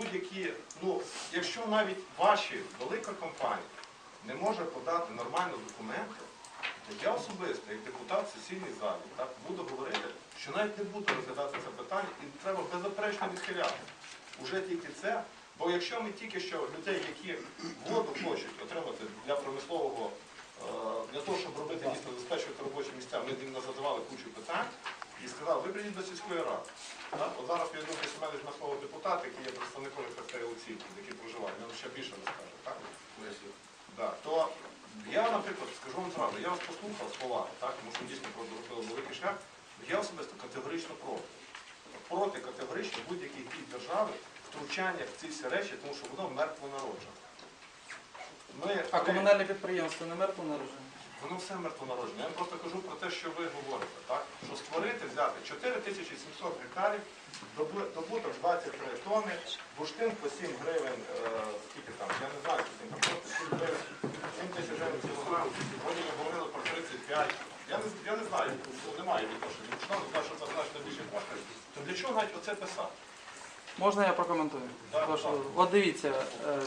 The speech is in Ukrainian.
будь-які, ну, якщо навіть ваші велика компанія не може подати нормально документи, то я особисто, як депутат в сесійній залі, так, буду говорити, що навіть не буду розглядати це питання і треба беззаперечно відхиляти. Уже тільки це. Бо якщо ми тільки що людей, які воду хочуть отримати для промислового, е, для того, щоб робити місто, забезпечувати робочі місця, ми їм задавали кучу питань і сказали, ви прийдіть до сільської ради. Так? От зараз я думаю, що мене на слово депутат, який є представником КФТ Олексійки, який проживає, він ще більше розкаже. Так? Да. То я, наприклад, скажу вам зразу, я вас послухав слова, так, тому що дійсно зробили великий шлях. Я особисто категорично проти. Проти категорично будь-яких дій держави втручання в ці всі речі, тому що воно мертво народжено. Ми, А комунальне підприємство не мертво народження? Воно все мертвонароджене. Я вам просто кажу про те, що ви говорите? Створити, взяти 4700 гектарів, добу- добуток 23 тонни, бурштин по 7 гривень, е, скільки там, я не знаю, скільки там коштує, 7 гривень, 7 тисяч гривень кілограм, вони ми говорили про 35. Я не, я не знаю, немає відношення. Якщо знаю, що це значно більше коштує, то для чого навіть оце писати? Можна я прокоментую? Так, так. От дивіться, е,